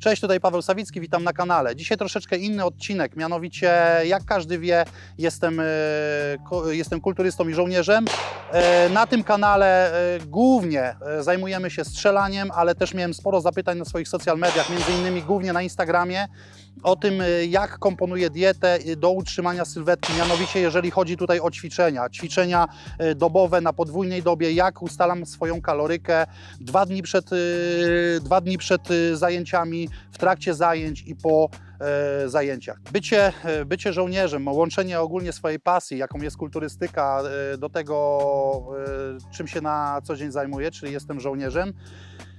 Cześć, tutaj Paweł Sawicki, witam na kanale. Dzisiaj troszeczkę inny odcinek, mianowicie jak każdy wie, jestem, e, jestem kulturystą i żołnierzem. E, Na tym kanale e, głównie zajmujemy się strzelaniem, ale też miałem sporo zapytań na swoich social mediach, między innymi głównie na Instagramie, o tym, e, jak komponuję dietę e, do utrzymania sylwetki, mianowicie jeżeli chodzi tutaj o ćwiczenia. Ćwiczenia e, dobowe na podwójnej dobie, jak ustalam swoją kalorykę dwa dni przed, dwa dni przed zajęciami, w trakcie zajęć i po zajęciach. Bycie, bycie żołnierzem, łączenie ogólnie swojej pasji, jaką jest kulturystyka, do tego, czym się na co dzień zajmuję, czyli jestem żołnierzem,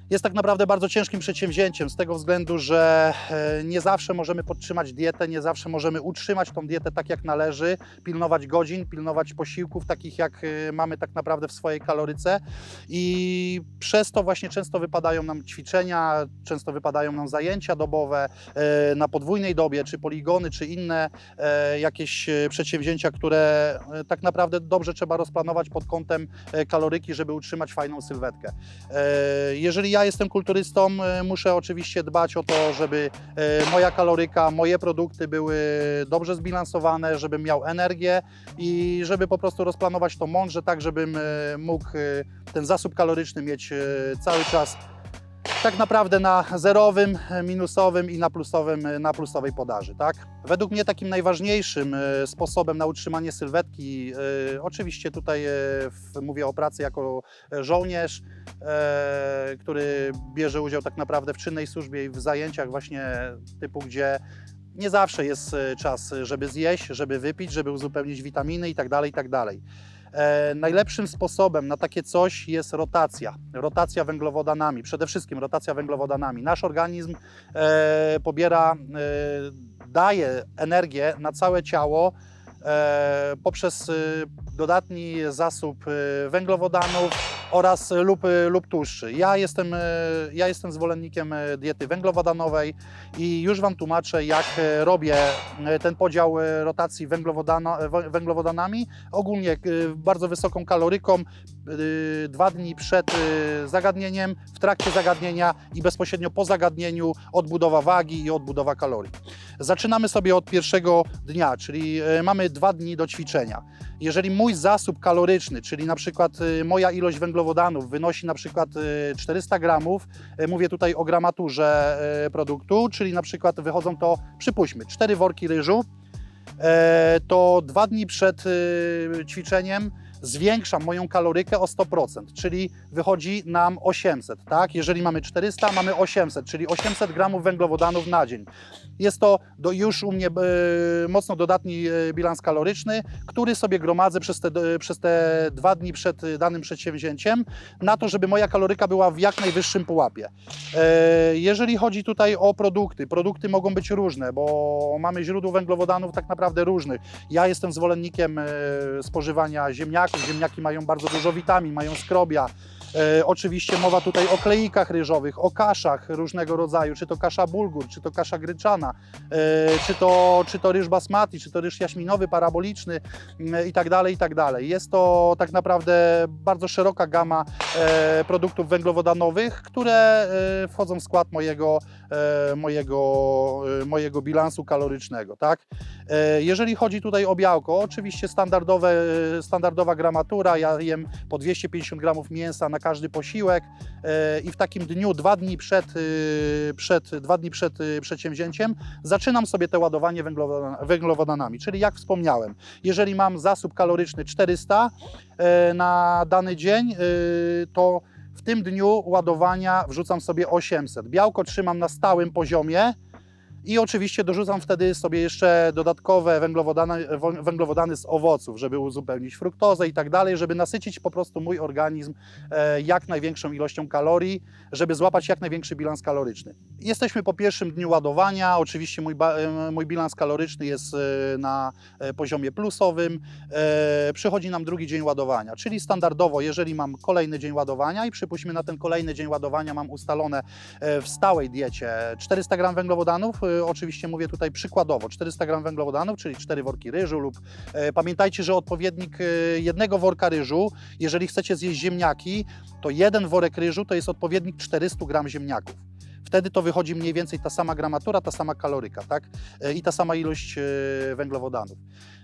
jest tak naprawdę bardzo ciężkim przedsięwzięciem z tego względu, że e, nie zawsze możemy podtrzymać dietę, nie zawsze możemy utrzymać tą dietę tak jak należy, pilnować godzin, pilnować posiłków takich jak e, mamy tak naprawdę w swojej kaloryce i przez to właśnie często wypadają nam ćwiczenia, często wypadają nam zajęcia dobowe e, na podwójnej dobie, czy poligony, czy inne jakieś przedsięwzięcia, które tak naprawdę dobrze trzeba rozplanować pod kątem kaloryki, żeby utrzymać fajną sylwetkę. Jeżeli ja jestem kulturystą, e, muszę oczywiście dbać o to, żeby e, moja kaloryka, moje produkty były dobrze zbilansowane, żebym miał energię i żeby po prostu rozplanować to mądrze, tak żebym e, mógł ten zasób kaloryczny mieć cały czas tak naprawdę na zerowym, minusowym i na, plusowym, na plusowej podaży. Tak? Według mnie takim najważniejszym e, sposobem na utrzymanie sylwetki, e, oczywiście tutaj e, mówię o pracy jako żołnierz, który bierze udział tak naprawdę w czynnej służbie i w zajęciach właśnie typu, gdzie nie zawsze jest czas, żeby zjeść, żeby wypić, żeby uzupełnić witaminy i tak E, najlepszym sposobem na takie coś jest rotacja. Rotacja węglowodanami, przede wszystkim rotacja węglowodanami. Nasz organizm e, pobiera, e, daje energię na całe ciało poprzez e, dodatni zasób e, węglowodanów oraz e, lub, e, lub tłuszczy. Ja jestem, e, ja jestem zwolennikiem e, diety węglowodanowej i już Wam tłumaczę, jak e, robię e, ten podział e, rotacji węglowodana, wę- węglowodanami. Ogólnie e, bardzo wysoką kaloryką, e, dwa dni przed e, zagadnieniem, w trakcie zagadnienia i bezpośrednio po zagadnieniu odbudowa wagi i odbudowa kalorii. Zaczynamy sobie od pierwszego dnia, czyli e, mamy dwa dni do ćwiczenia. Jeżeli mój zasób kaloryczny, czyli na przykład e, moja ilość węglowodanów wynosi na przykład e, 400 gramów, e, mówię tutaj o gramaturze produktu, czyli na przykład wychodzą to, przypuśćmy, 4 worki ryżu, to dwa dni przed ćwiczeniem zwiększam moją kalorykę o 100%, czyli wychodzi nam 800, tak? Jeżeli mamy 400, mamy 800, czyli 800 gramów węglowodanów na dzień. Jest to do, już u mnie e, mocno dodatni e, bilans kaloryczny, który sobie gromadzę przez te, przez te dwa dni przed danym przedsięwzięciem, na to, żeby moja kaloryka była w jak najwyższym pułapie. E, Jeżeli chodzi tutaj o produkty, produkty mogą być różne, bo mamy źródło węglowodanów tak naprawdę różnych. Ja jestem zwolennikiem spożywania ziemniaków. Ziemniaki mają bardzo dużo witamin, mają skrobia. E, oczywiście mowa tutaj o kleikach ryżowych, o kaszach różnego rodzaju, czy to kasza bulgur, czy to kasza gryczana, e, czy to, czy to ryż basmati, czy to ryż jaśminowy, paraboliczny mm, i tak dalej, i tak dalej. Jest to tak naprawdę bardzo szeroka gama e, produktów węglowodanowych, które e, wchodzą w skład mojego, e, mojego, e, mojego bilansu kalorycznego. Tak? E, Jeżeli chodzi tutaj o białko, oczywiście standardowe, standardowa gramatura, ja jem po 250 gramów mięsa na każdy posiłek e, i w takim dniu, dwa dni przed, e, przed, dwa dni przed e, przedsięwzięciem, zaczynam sobie te ładowanie węglowodan- węglowodanami. Czyli jak wspomniałem, jeżeli mam zasób kaloryczny 400 e, na dany dzień, to w tym dniu ładowania wrzucam sobie 800. Białko trzymam na stałym poziomie i oczywiście dorzucam wtedy sobie jeszcze dodatkowe węglowodany, węglowodany z owoców, żeby uzupełnić fruktozę i tak dalej, żeby nasycić po prostu mój organizm e, jak największą ilością kalorii, żeby złapać jak największy bilans kaloryczny. Jesteśmy po pierwszym dniu ładowania. Oczywiście mój, e, mój bilans kaloryczny jest e, na poziomie plusowym. Przychodzi nam drugi dzień ładowania, czyli standardowo, jeżeli mam kolejny dzień ładowania i przypuśćmy na ten kolejny dzień ładowania mam ustalone w stałej diecie 400 gram węglowodanów, oczywiście mówię tutaj przykładowo 400 gram węglowodanów, czyli 4 worki ryżu lub e, pamiętajcie, że odpowiednik e, jednego worka ryżu, jeżeli chcecie zjeść ziemniaki, to jeden worek ryżu to jest odpowiednik 400 gram ziemniaków. wtedy to wychodzi mniej więcej ta sama gramatura, ta sama kaloryka, tak? E, I ta sama ilość węglowodanów.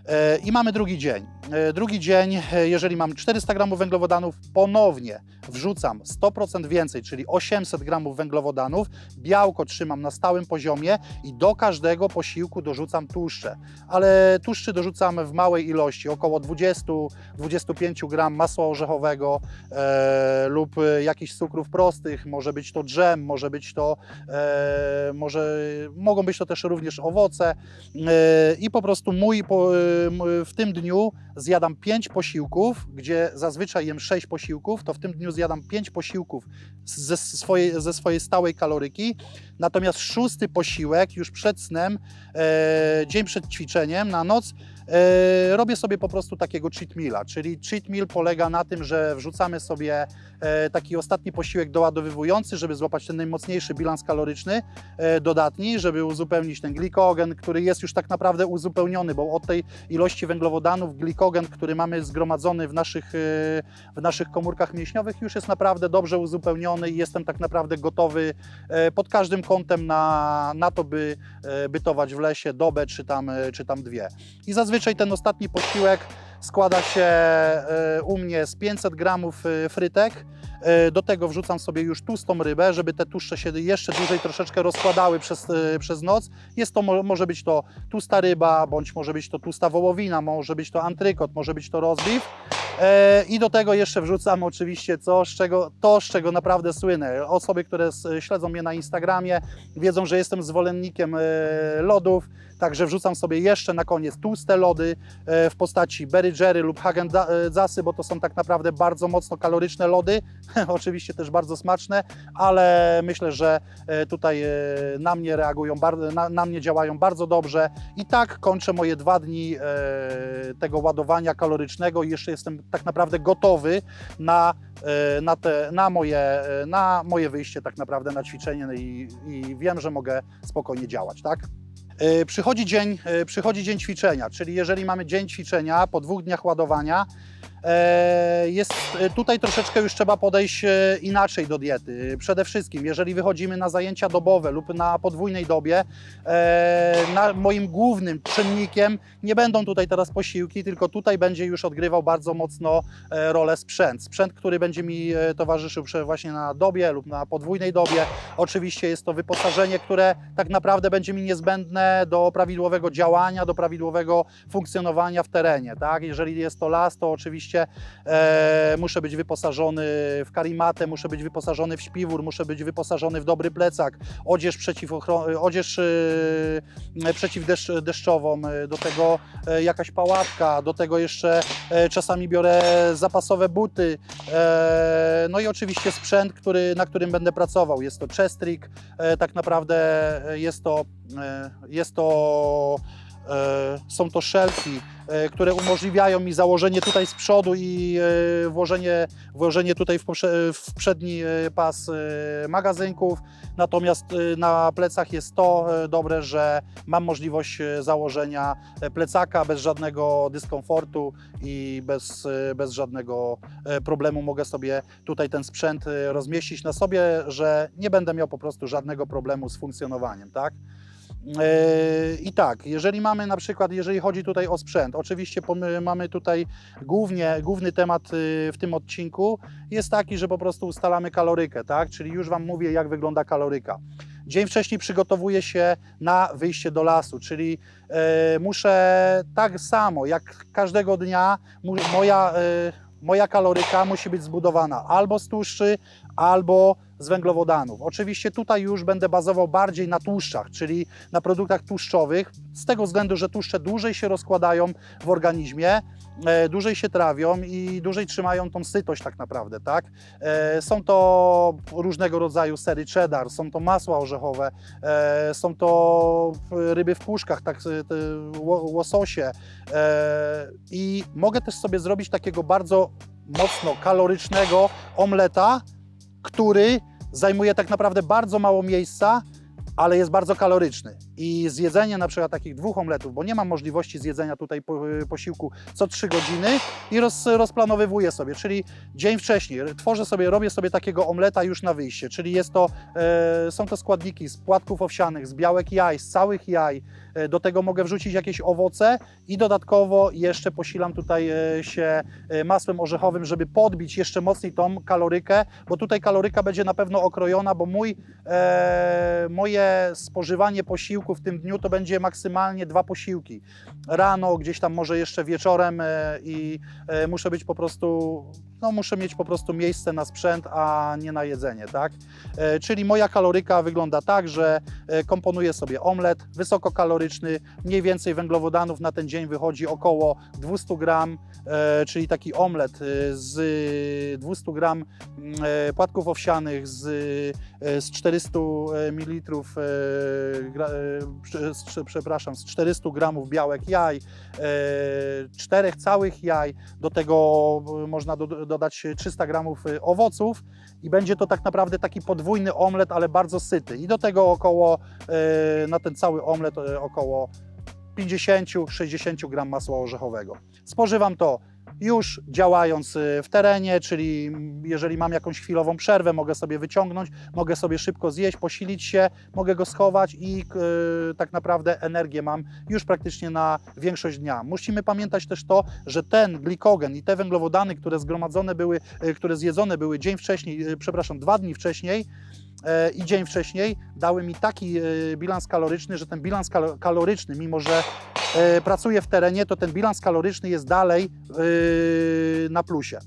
E, I mamy drugi dzień. E, Drugi dzień, e, jeżeli mam 400 gramów węglowodanów, ponownie wrzucam 100% więcej, czyli 800 gramów węglowodanów, białko trzymam na stałym poziomie i do każdego posiłku dorzucam tłuszcze. Ale tłuszczy dorzucam w małej ilości, około 20-25 gram masła orzechowego e, lub jakichś cukrów prostych, może być to drzem, może być to, e, może, mogą być to też również owoce e, i po prostu mój, po, w tym dniu zjadam 5 posiłków, gdzie zazwyczaj jem 6 posiłków, to w tym dniu zjadam 5 posiłków ze swojej, ze swojej stałej kaloryki, natomiast szósty posiłek już przed snem, e, dzień przed ćwiczeniem na noc, e, robię sobie po prostu takiego cheat meala, czyli cheat meal polega na tym, że wrzucamy sobie e, taki ostatni posiłek doładowywujący, żeby złapać ten najmocniejszy bilans kaloryczny e, dodatni, żeby uzupełnić ten glikogen, który jest już tak naprawdę uzupełniony, bo od tej ilości węglowodanów glikogen, który mamy zgromadzony w naszych, e, w naszych komórkach mięśniowych już jest naprawdę dobrze uzupełniony i jestem tak naprawdę gotowy e, pod każdym kątem na, na to, by e, bytować w lesie dobę czy tam, e, czy tam dwie. I zazwyczaj ten ostatni posiłek składa się u mnie z 500 gramów frytek. E, Do tego wrzucam sobie już tłustą rybę, żeby te tłuszcze się jeszcze dłużej troszeczkę rozkładały przez, e, przez noc. Jest to, mo- może być to tłusta ryba, bądź może być to tłusta wołowina, może być to antrykot, może być to rozbiw. E, I do tego jeszcze wrzucam oczywiście co, z czego, to, z czego naprawdę słynę. Osoby, które śledzą mnie na Instagramie, wiedzą, że jestem zwolennikiem lodów, także wrzucam sobie jeszcze na koniec tłuste lody e, w postaci Berry Jerry lub Hagen Zasy, bo to są tak naprawdę bardzo mocno kaloryczne lody, oczywiście też bardzo smaczne, ale myślę, że e, tutaj e, na mnie reagują, na, mnie działają bardzo dobrze i tak kończę moje dwa dni e, tego ładowania kalorycznego i jeszcze jestem tak naprawdę gotowy na, e, na, te, na, moje, e, na moje wyjście tak naprawdę na ćwiczenie i, i wiem, że mogę spokojnie działać, tak? E, Przychodzi dzień, e, przychodzi dzień ćwiczenia, czyli jeżeli mamy dzień ćwiczenia po dwóch dniach ładowania, jest e, tutaj troszeczkę już trzeba podejść e, inaczej do diety. Przede wszystkim, jeżeli wychodzimy na zajęcia dobowe lub na podwójnej dobie, e, na moim głównym czynnikiem nie będą tutaj teraz posiłki, tylko tutaj będzie już odgrywał bardzo mocno e, rolę sprzęt. Sprzęt, który będzie mi e, towarzyszył właśnie na dobie lub na podwójnej dobie. Oczywiście jest to wyposażenie, które tak naprawdę będzie mi niezbędne do prawidłowego działania, do prawidłowego funkcjonowania w terenie. Tak? Jeżeli jest to las, to oczywiście e, muszę być wyposażony w karimatę, muszę być wyposażony w śpiwór, muszę być wyposażony w dobry plecak, odzież, odzież e, przeciwdeszczową, e, do tego e, jakaś pałatka, do tego jeszcze e, czasami biorę zapasowe buty, e, no i oczywiście sprzęt, który, na którym będę pracował. Jest to chestrik, e, tak naprawdę e, jest to, e, jest to są to szelki, e, które umożliwiają mi założenie tutaj z przodu i e, włożenie, włożenie tutaj w, przedni e, pas e, magazynków. Natomiast e, na plecach jest to e, dobre, że mam możliwość e, założenia e, plecaka bez żadnego dyskomfortu i bez, e, bez żadnego e, problemu mogę sobie tutaj ten sprzęt e, rozmieścić na sobie, że nie będę miał po prostu żadnego problemu z funkcjonowaniem, tak? E, I tak, jeżeli mamy na przykład, jeżeli chodzi tutaj o sprzęt, oczywiście mamy tutaj głównie, główny temat y, w tym odcinku jest taki, że po prostu ustalamy kalorykę, tak? Czyli już Wam mówię, jak wygląda kaloryka. Dzień wcześniej przygotowuję się na wyjście do lasu, czyli e, muszę tak samo jak każdego dnia, moja, e, moja kaloryka musi być zbudowana albo z tłuszczy, albo z węglowodanów. Oczywiście tutaj już będę bazował bardziej na tłuszczach, czyli na produktach tłuszczowych, z tego względu, że tłuszcze dłużej się rozkładają w organizmie, e, dłużej się trawią i dłużej trzymają tą sytość tak naprawdę, tak? E, Są to różnego rodzaju sery cheddar, są to masła orzechowe, e, są to ryby w puszkach, tak, łososie i mogę też sobie zrobić takiego bardzo mocno kalorycznego omleta, który zajmuje tak naprawdę bardzo mało miejsca, ale jest bardzo kaloryczny. I zjedzenie na przykład takich dwóch omletów, bo nie mam możliwości zjedzenia tutaj po, posiłku co 3 godziny i roz, rozplanowywuję sobie, czyli dzień wcześniej tworzę sobie, robię sobie takiego omleta już na wyjście, czyli jest to, e, są to składniki z płatków owsianych, z białek jaj, z całych jaj, e, do tego mogę wrzucić jakieś owoce i dodatkowo jeszcze posilam tutaj e, się e, masłem orzechowym, żeby podbić jeszcze mocniej tą kalorykę, bo tutaj kaloryka będzie na pewno okrojona, bo mój, e, moje spożywanie posiłku w tym dniu to będzie maksymalnie dwa posiłki. Rano, gdzieś tam może jeszcze wieczorem e, i e, muszę być po prostu, no muszę mieć po prostu miejsce na sprzęt, a nie na jedzenie, tak? E, Czyli moja kaloryka wygląda tak, że komponuję sobie omlet wysokokaloryczny, mniej więcej węglowodanów na ten dzień wychodzi około 200 gram, czyli taki omlet e, z 200 gram e, płatków owsianych, z, e, z 400 ml, przepraszam, z 400 gramów białek jaj, e, czterech całych jaj, do tego e, można do, dodać 300 gramów e, owoców i będzie to tak naprawdę taki podwójny omlet, ale bardzo syty. I do tego około, e, na ten cały omlet e, około 50-60 gram masła orzechowego. Spożywam to już działając y, w terenie, czyli jeżeli mam jakąś chwilową przerwę, mogę sobie wyciągnąć, mogę sobie szybko zjeść, posilić się, mogę go schować i y, tak naprawdę energię mam już praktycznie na większość dnia. Musimy pamiętać też to, że ten glikogen i te węglowodany, które zgromadzone były, y, które zjedzone były dzień wcześniej, y, przepraszam, dwa dni wcześniej, i dzień wcześniej dały mi taki e, bilans kaloryczny, że ten bilans kalo- kaloryczny, mimo że e, pracuję w terenie, to ten bilans kaloryczny jest dalej e, na plusie.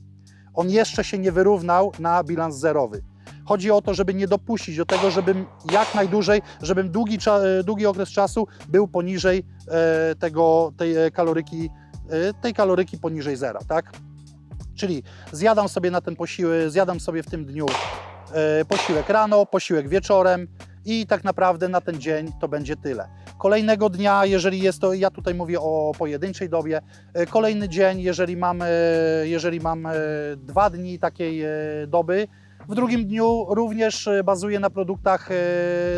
On jeszcze się nie wyrównał na bilans zerowy. Chodzi o to, żeby nie dopuścić do tego, żebym jak najdłużej, żebym długi, e, długi okres czasu był poniżej e, tego, tej e, kaloryki, e, tej kaloryki poniżej zera, tak? Czyli zjadam sobie na ten posiłek, zjadam sobie w tym dniu e, posiłek rano, posiłek wieczorem i tak naprawdę na ten dzień to będzie tyle. Kolejnego dnia, jeżeli jest to, ja tutaj mówię o pojedynczej dobie, e, kolejny dzień, jeżeli mam, e, jeżeli mam e, dwa dni takiej e, doby, w drugim dniu również e, bazuję na produktach e,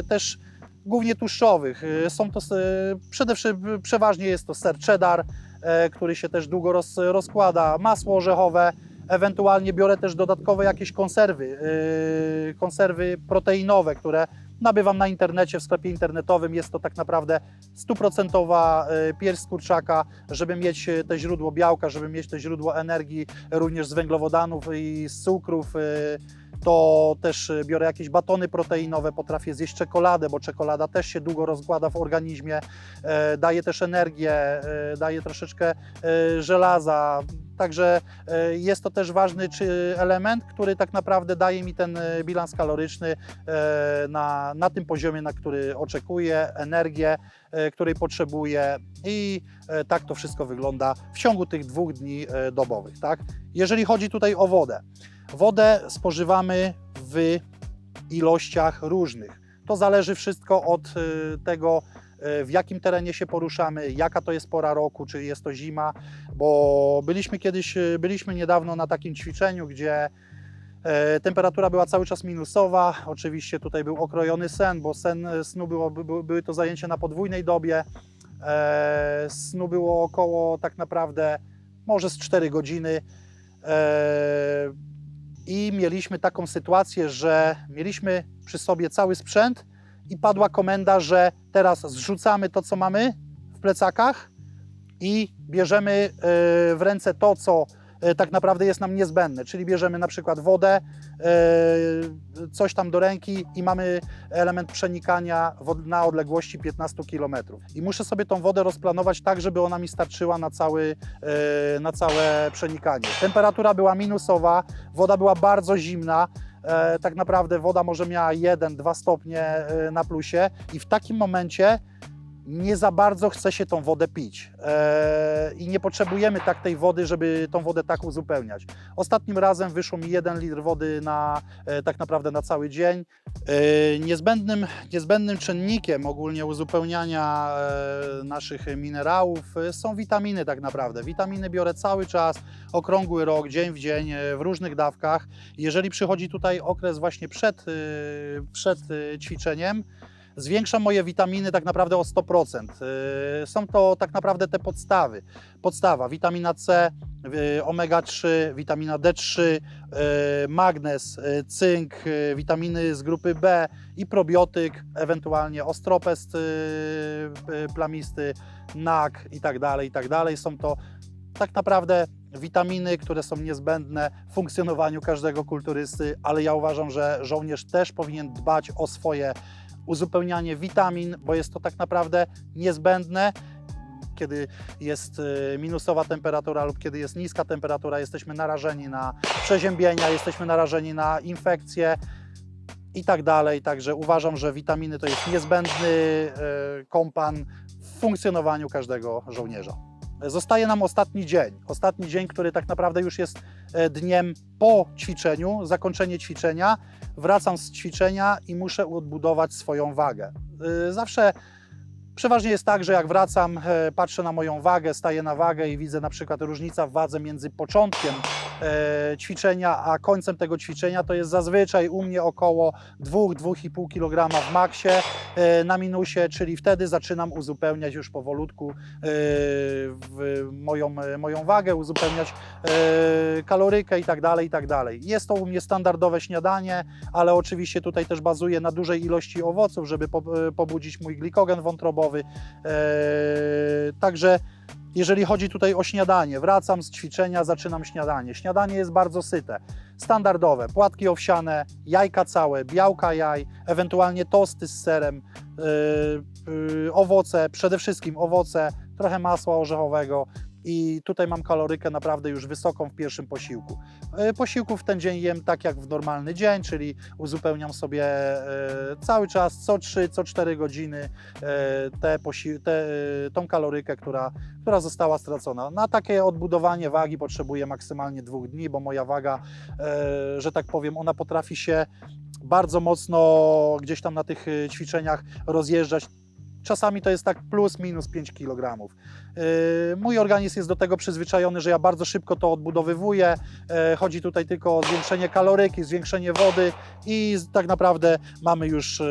też głównie tłuszczowych. E, Są to e, przede wszystkim, przeważnie jest to ser cheddar, e, który się też długo roz, rozkłada, masło orzechowe, ewentualnie biorę też dodatkowe jakieś konserwy, yy, konserwy proteinowe, które nabywam na internecie, w sklepie internetowym. Jest to tak naprawdę stuprocentowa yy, pierś z kurczaka, żeby mieć yy, te źródło białka, żeby mieć te źródło energii, również z węglowodanów i z cukrów. To też biorę jakieś batony proteinowe, potrafię zjeść czekoladę, bo czekolada też się długo rozkłada w organizmie, daje też energię, daje troszeczkę żelaza. Także e, jest to też ważny element, który tak naprawdę daje mi ten e, bilans kaloryczny e, na, na tym poziomie, na który oczekuję, energię, której potrzebuję i tak to wszystko wygląda w ciągu tych dwóch dni dobowych. Tak? Jeżeli chodzi tutaj o wodę, wodę spożywamy w ilościach różnych. To zależy wszystko od tego, w jakim terenie się poruszamy, jaka to jest pora roku, czy jest to zima, bo byliśmy kiedyś, e, byliśmy niedawno na takim ćwiczeniu, gdzie e, temperatura była cały czas minusowa. Oczywiście tutaj był okrojony sen, bo sen e, snu było, by, były to zajęcia na podwójnej dobie. Snu było około tak naprawdę może z 4 godziny. I mieliśmy taką sytuację, że mieliśmy przy sobie cały sprzęt i padła komenda, że teraz zrzucamy to, co mamy w plecakach i bierzemy e, w ręce to, co e, tak naprawdę jest nam niezbędne, czyli bierzemy na przykład wodę, e, coś tam do ręki i mamy element przenikania na odległości 15 km. I muszę sobie tą wodę rozplanować tak, żeby ona mi starczyła na, cały, na całe przenikanie. Temperatura była minusowa, woda była bardzo zimna, tak naprawdę woda może miała 1-2 stopnie e, na plusie i w takim momencie nie za bardzo chce się tą wodę pić e, i nie potrzebujemy tak tej wody, żeby tą wodę tak uzupełniać. Ostatnim razem wyszło mi 1 litr wody na e, tak naprawdę na cały dzień. E, niezbędnym, niezbędnym czynnikiem ogólnie uzupełniania e, naszych minerałów e, są witaminy tak naprawdę. Witaminy biorę cały czas, okrągły rok, dzień w dzień, e, w różnych dawkach. Jeżeli przychodzi tutaj okres właśnie przed, e, przed e, ćwiczeniem, zwiększam moje witaminy tak naprawdę o 100%. Yy, Są to tak naprawdę te podstawy. Podstawa witamina C, yy, omega-3, witamina D3, yy, magnez, cynk, witaminy z grupy B i probiotyk, ewentualnie ostropest plamisty, NAK i tak dalej, i tak dalej. Są to tak naprawdę witaminy, które są niezbędne w funkcjonowaniu każdego kulturysty, ale ja uważam, że żołnierz też powinien dbać o swoje uzupełnianie witamin, bo jest to tak naprawdę niezbędne. Kiedy jest y, minusowa temperatura lub kiedy jest niska temperatura, jesteśmy narażeni na przeziębienia, jesteśmy narażeni na infekcje i tak dalej. Także uważam, że witaminy to jest niezbędny y, kompan w funkcjonowaniu każdego żołnierza. Zostaje nam ostatni dzień. Ostatni dzień, który tak naprawdę już jest e, dniem po ćwiczeniu, zakończenie ćwiczenia. Wracam z ćwiczenia i muszę odbudować swoją wagę. Y, Zawsze przeważnie jest tak, że jak wracam, e, patrzę na moją wagę, staję na wagę i widzę na przykład różnica w wadze między początkiem e, ćwiczenia a końcem tego ćwiczenia, to jest zazwyczaj u mnie około 2-2,5 kg w maksie e, na minusie, czyli wtedy zaczynam uzupełniać już powolutku e, moją, moją wagę, uzupełniać e, kalorykę i tak dalej, i tak dalej. Jest to u mnie standardowe śniadanie, ale oczywiście tutaj też bazuję na dużej ilości owoców, żeby po- e, pobudzić mój glikogen wątrobowy. E, Także jeżeli chodzi tutaj o śniadanie, wracam z ćwiczenia, zaczynam śniadanie. Śniadanie jest bardzo syte, standardowe, płatki owsiane, jajka całe, białka jaj, ewentualnie tosty z serem, yy, yy, owoce, przede wszystkim owoce, trochę masła orzechowego i tutaj mam kalorykę naprawdę już wysoką w pierwszym posiłku. Yy, Posiłków w ten dzień jem tak jak w normalny dzień, czyli uzupełniam sobie yy, cały czas, co 3, co 4 godziny yy, te te, tą kalorykę, która, która została stracona. Na takie odbudowanie wagi potrzebuję maksymalnie dwóch dni, bo moja waga, e, że tak powiem, ona potrafi się bardzo mocno gdzieś tam na tych e, ćwiczeniach rozjeżdżać. Czasami to jest tak plus minus 5 kg. Mój organizm jest do tego przyzwyczajony, że ja bardzo szybko to odbudowywuję. E, Chodzi tutaj tylko o zwiększenie kaloryki, zwiększenie wody i tak naprawdę mamy już e,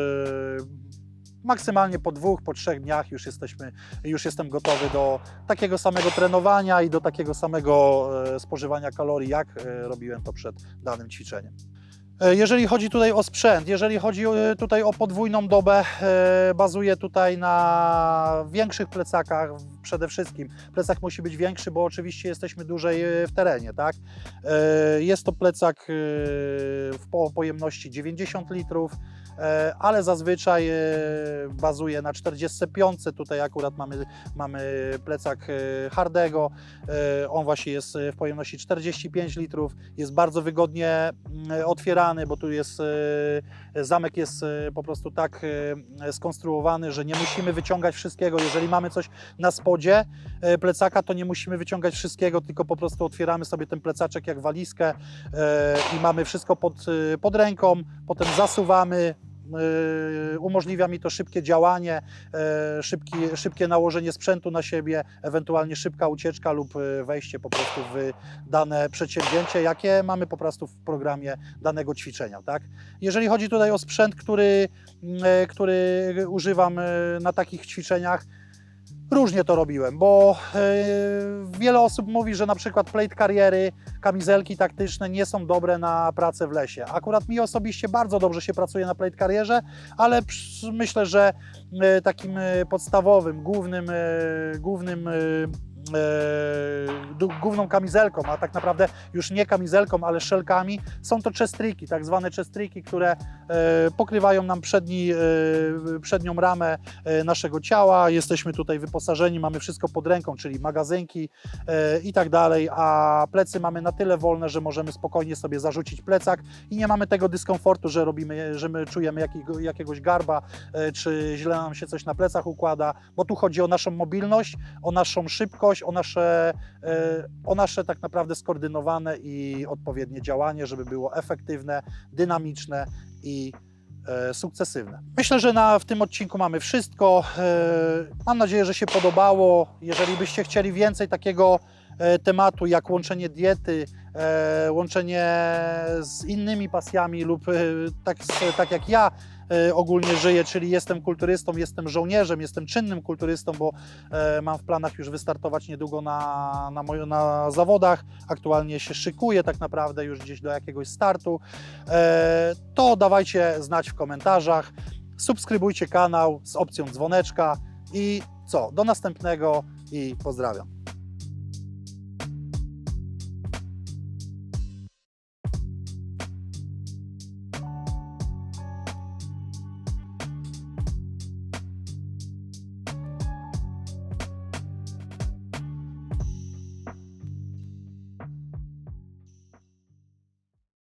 maksymalnie po dwóch, po trzech dniach już jesteśmy, już jestem gotowy do takiego samego trenowania i do takiego samego spożywania kalorii, jak robiłem to przed danym ćwiczeniem. E, Jeżeli chodzi tutaj o sprzęt, jeżeli chodzi e, tutaj o podwójną dobę, e, bazuję tutaj na większych plecakach przede wszystkim. Plecak musi być większy, bo oczywiście jesteśmy dłużej w terenie, tak? Jest to plecak w po- pojemności 90 litrów, ale zazwyczaj e, bazuje na 45. Tutaj akurat mamy, mamy plecak e, Hardego. E, On właśnie jest e, w pojemności 45 litrów. Jest bardzo wygodnie mm, otwierany, bo tu jest e, zamek jest e, po prostu tak e, skonstruowany, że nie musimy wyciągać wszystkiego. Jeżeli mamy coś na spodzie e, plecaka, to nie musimy wyciągać wszystkiego, tylko po prostu otwieramy sobie ten plecaczek jak walizkę e, i mamy wszystko pod, e, pod ręką, potem zasuwamy. E, Umożliwia mi to szybkie działanie, e, szybki, szybkie nałożenie sprzętu na siebie, ewentualnie szybka ucieczka lub e, wejście po prostu w dane przedsięwzięcie, jakie mamy po prostu w programie danego ćwiczenia. Tak? Jeżeli chodzi tutaj o sprzęt, który, który używam na takich ćwiczeniach, różnie to robiłem, bo e, wiele osób mówi, że na przykład plate kariery, kamizelki taktyczne nie są dobre na pracę w lesie. Akurat mi osobiście bardzo dobrze się pracuje na plate karierze, ale myślę, że e, takim e, podstawowym, głównym, e, głównym du- główną kamizelką, a tak naprawdę już nie kamizelką, ale szelkami, są to chestriki, tak zwane chestriki, które e, pokrywają nam przedni, e, przednią ramę e, naszego ciała. Jesteśmy tutaj wyposażeni, mamy wszystko pod ręką, czyli magazynki e, i tak dalej, a plecy mamy na tyle wolne, że możemy spokojnie sobie zarzucić plecak i nie mamy tego dyskomfortu, że robimy, że my czujemy jakiego, jakiegoś garba, e, czy źle nam się coś na plecach układa, bo tu chodzi o naszą mobilność, o naszą szybkość, o nasze, e, o nasze tak naprawdę skoordynowane i odpowiednie działanie, żeby było efektywne, dynamiczne i e, sukcesywne. Myślę, że na, w tym odcinku mamy wszystko. E, Mam nadzieję, że się podobało. Jeżeli byście chcieli więcej takiego tematu, jak łączenie diety, łączenie z innymi pasjami lub tak, tak jak ja ogólnie żyję, czyli jestem kulturystą, jestem żołnierzem, jestem czynnym kulturystą, bo e, mam w planach już wystartować niedługo na, na, mojo, na zawodach. Aktualnie się szykuję tak naprawdę już gdzieś do jakiegoś startu. E, to dawajcie znać w komentarzach. Subskrybujcie kanał z opcją dzwoneczka i co? Do następnego i pozdrawiam.